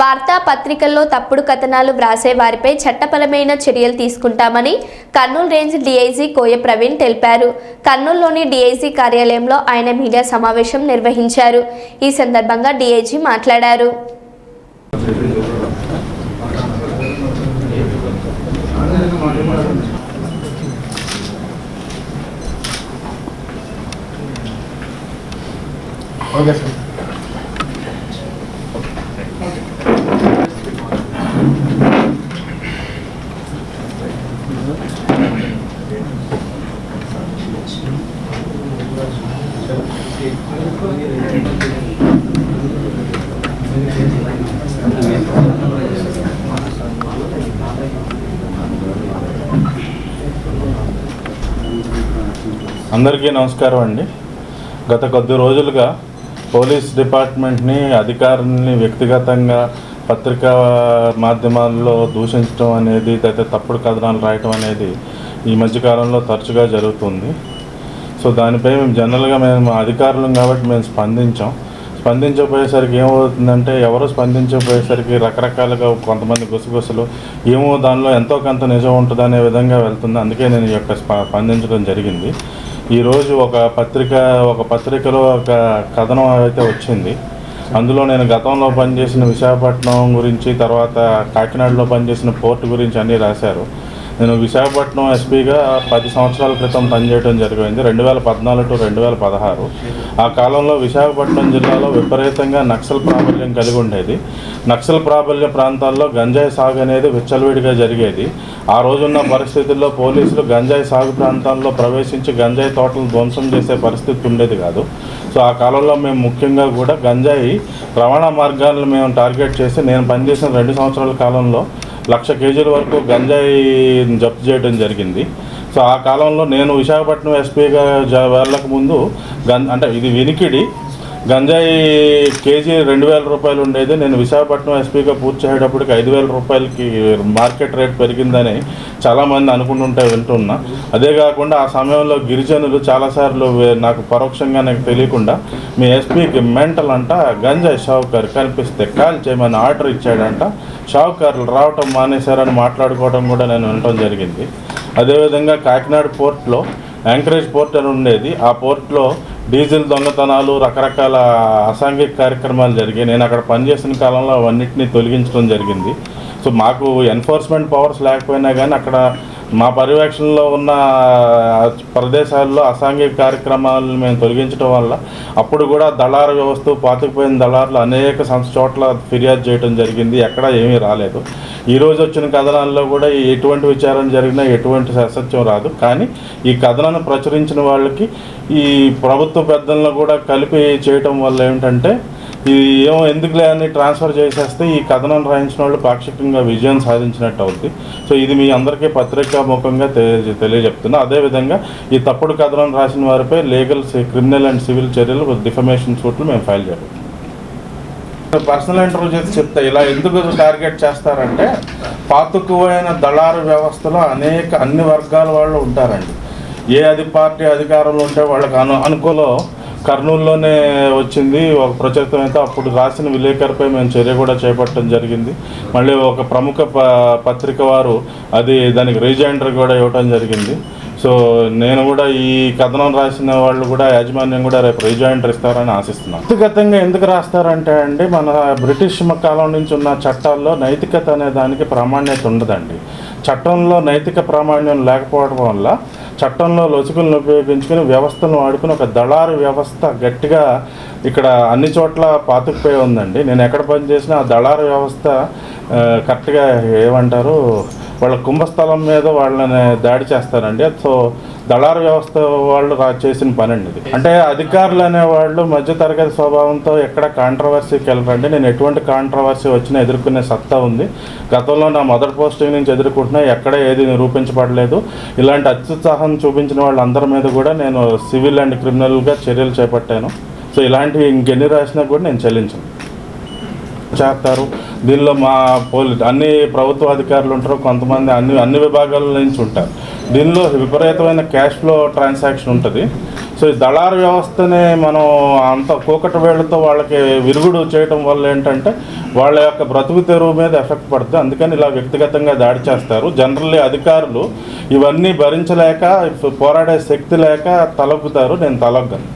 వార్తాపత్రికల్లో తప్పుడు కథనాలు వ్రాసే వారిపై చట్టపరమైన చర్యలు తీసుకుంటామని కర్నూలు రేంజ్ డీఐజీ కోయ ప్రవీణ్ తెలిపారు. కర్నూలులోని డీఐజీ కార్యాలయంలో ఆయన మీడియా సమావేశం నిర్వహించారు. ఈ సందర్భంగా డీఐజీ మాట్లాడారు. Okay sir. అందరికీ నమస్కారం అండి. గత కొద్ది రోజులుగా పోలీస్ డిపార్ట్మెంట్ని అధికారుల్ని వ్యక్తిగతంగా పత్రికా మాధ్యమాల్లో దూషించడం అనేది అయితే తప్పుడు కథనాలు రాయటం అనేది ఈ మధ్యకాలంలో తరచుగా జరుగుతుంది. సో దానిపై మేము జనరల్గా మేము అధికారులం కాబట్టి మేము స్పందించాం. స్పందించకపోయేసరికి ఏమవుతుందంటే ఎవరు స్పందించకపోయేసరికి రకరకాలుగా కొంతమంది గుసగుసలు ఏమో దానిలో ఎంతో కొంత నిజం ఉంటుంది అనే విధంగా వెళ్తుంది. అందుకే నేను ఈ యొక్క స్పందించడం జరిగింది. ఈరోజు ఒక పత్రిక ఒక పత్రికలో ఒక కథనం అయితే వచ్చింది. అందులో నేను గతంలో పనిచేసిన విశాఖపట్నం గురించి తర్వాత కాకినాడలో పనిచేసిన పోర్ట్ గురించి అన్నీ రాశారు. నేను విశాఖపట్నం ఎస్పీగా పది సంవత్సరాల క్రితం పనిచేయడం జరిగింది. రెండు వేల పద్నాలుగు టు రెండు వేల పదహారు. ఆ కాలంలో విశాఖపట్నం జిల్లాలో విపరీతంగా నక్సల్ ప్రాబల్యం కలిగి ఉండేది. నక్సల్ ప్రాబల్య ప్రాంతాల్లో గంజాయి సాగు అనేది విచ్చలవిడిగా జరిగేది. ఆ రోజున్న పరిస్థితుల్లో పోలీసులు గంజాయి సాగు ప్రాంతాల్లో ప్రవేశించి గంజాయి తోటలు ధ్వంసం చేసే పరిస్థితి ఉండేది కాదు. సో ఆ కాలంలో మేము ముఖ్యంగా కూడా గంజాయి రవాణా మార్గాలను మేము టార్గెట్ చేసి నేను పనిచేసిన రెండు సంవత్సరాల కాలంలో లక్ష కేజీల వరకు గంజాయి జప్తు చేయడం జరిగింది. సో ఆ కాలంలో నేను విశాఖపట్నం ఎస్పీగా జ వెళ్ళక ముందు గం అంటే ఇది వినికిడి. గంజాయి కేజీ రెండు వేల రూపాయలు ఉండేది. నేను విశాఖపట్నం ఎస్పీగా పూర్తి చేసేటప్పటికి ఐదు వేల రూపాయలకి మార్కెట్ రేట్ పెరిగిందని చాలామంది అనుకుంటుంటే వింటున్నా. అదే కాకుండా ఆ సమయంలో గిరిజనులు చాలాసార్లు నాకు పరోక్షంగా నాకు తెలియకుండా మీ ఎస్పీకి మెంటల్ అంట గంజాయి షావుకారు కనిపిస్తే కాల్ చేయమని ఆర్డర్ ఇచ్చాడంట. షావుకారులు రావటం మానేశారని మాట్లాడుకోవడం కూడా నేను వినటం జరిగింది. అదేవిధంగా కాకినాడ పోర్ట్లో యాంకరేజ్ పోర్ట్ అని ఉండేది. ఆ పోర్ట్లో డీజిల్ దొంగతనాలు రకరకాల అసాంఘిక కార్యక్రమాలు జరిగాయి. నేను అక్కడ పనిచేసిన కాలంలో అవన్నిటిని తొలగించడం జరిగింది. సో మాకు ఎన్ఫోర్స్మెంట్ పవర్స్ లేకపోయినా కానీ అక్కడ మా పర్యవేక్షణలో ఉన్న ప్రదేశాల్లో అసాంఘిక కార్యక్రమాలను మేము తొలగించడం వల్ల అప్పుడు కూడా దళారు వ్యవస్థ పాతుకుపోయిన దళారులు అనేక సంస్థ చోట్ల ఫిర్యాదు చేయడం జరిగింది. ఎక్కడ ఏమీ రాలేదు. ఈరోజు వచ్చిన కథనాల్లో కూడా ఈ ఎటువంటి విచారణ జరిగినా ఎటువంటి అసత్యం రాదు. కానీ ఈ కథనాన్ని ప్రచురించిన వాళ్ళకి ఈ ప్రభుత్వ పెద్దలను కూడా కలిపి చేయటం వల్ల ఏమిటంటే ఇది ఏమో ఎందుకులే అని ట్రాన్స్ఫర్ చేసేస్తే ఈ కథనం రాయించిన వాళ్ళు పాక్షికంగా విజయం సాధించినట్టు అవుద్ది. సో ఇది మీ అందరికీ పత్రికాముఖంగా తెలియ తెలియజెప్తున్నా. అదేవిధంగా ఈ తప్పుడు కథనం రాసిన వారిపై లీగల్ క్రిమినల్ అండ్ సివిల్ చర్యలు డిఫమేషన్ సూట్లు మేము ఫైల్ చేయాలి పర్సనల్ ఇంటర్వ్యూ చేసి చెప్తా. ఇలా ఎందుకు టార్గెట్ చేస్తారంటే పాతుకుపోయిన దళారు వ్యవస్థలో అనేక అన్ని వర్గాల వాళ్ళు ఉంటారండి. ఏ అది పార్టీ అధికారంలో ఉంటే వాళ్ళకి అను అనుకూలం కర్నూలులోనే వచ్చింది. ఒక ప్రచురితం అయితే అప్పుడు రాసిన విలేకరిపై మేము చర్య కూడా చేపట్టడం జరిగింది. మళ్ళీ ఒక ప్రముఖ ప పత్రిక వారు అది దానికి రీజైండర్ కూడా ఇవ్వటం జరిగింది. సో నేను కూడా ఈ కథనం రాసిన వాళ్ళు కూడా యాజమాన్యం కూడా రేపు రీజాయింటర్ ఇస్తారని ఆశిస్తున్నాను. వ్యక్తిగతంగా ఎందుకు రాస్తారంటే అండి మన బ్రిటిష్ కాలం నుంచి ఉన్న చట్టాల్లో నైతికత అనే దానికి ప్రామాణ్యత ఉండదండి. చట్టంలో నైతిక ప్రామాణ్యం లేకపోవడం వల్ల చట్టంలో లొసుకులను ఉపయోగించుకుని వ్యవస్థను వాడుకుని ఒక దళారు వ్యవస్థ గట్టిగా ఇక్కడ అన్ని చోట్ల పాతుకుపోయి ఉందండి. నేను ఎక్కడ పనిచేసినా ఆ దళారు వ్యవస్థ కరెక్ట్గా ఏమంటారు? వాళ్ళ కుంభస్థలం మీద వాళ్ళని దాడి చేస్తారండి. సో దళారు వ్యవస్థ వాళ్ళు చేసిన పని అండి ఇది. అంటే అధికారులు అనేవాళ్ళు మధ్యతరగతి స్వభావంతో ఎక్కడ కాంట్రవర్సీకి వెళ్ళరండి. నేను ఎటువంటి కాంట్రవర్సీ వచ్చినా ఎదుర్కొనే సత్తా ఉంది. గతంలో నా మొదటి పోస్టింగ్ నుంచి ఎదుర్కొంటున్నా ఎక్కడ ఏది నిరూపించబడలేదు. ఇలాంటి అత్యుత్సాహం చూపించిన వాళ్ళందరి మీద కూడా నేను సివిల్ అండ్ క్రిమినల్గా చర్యలు చేపట్టాను. సో ఇలాంటివి ఇంకెన్ని రాసినా కూడా నేను చెల్లించను. చేస్తారు. దీనిలో మా పోలీ అన్ని ప్రభుత్వ అధికారులు ఉంటారు. కొంతమంది అన్ని అన్ని విభాగాల నుంచి ఉంటారు. దీనిలో విపరీతమైన క్యాష్ ఫ్లో ట్రాన్సాక్షన్ ఉంటుంది. సో ఈ దళారు వ్యవస్థని మనం అంత కూకట వేళ్ళతో వాళ్ళకి విరుగుడు చేయటం వల్ల ఏంటంటే వాళ్ళ యొక్క బ్రతుకు తెరువు మీద ఎఫెక్ట్ పడుతుంది అందుకని ఇలా వ్యక్తిగతంగా దాడి చేస్తారు. జనరల్లీ అధికారులు ఇవన్నీ భరించలేక పోరాడే శక్తి లేక తలొగ్గుతారు నేను తలొగ్గను.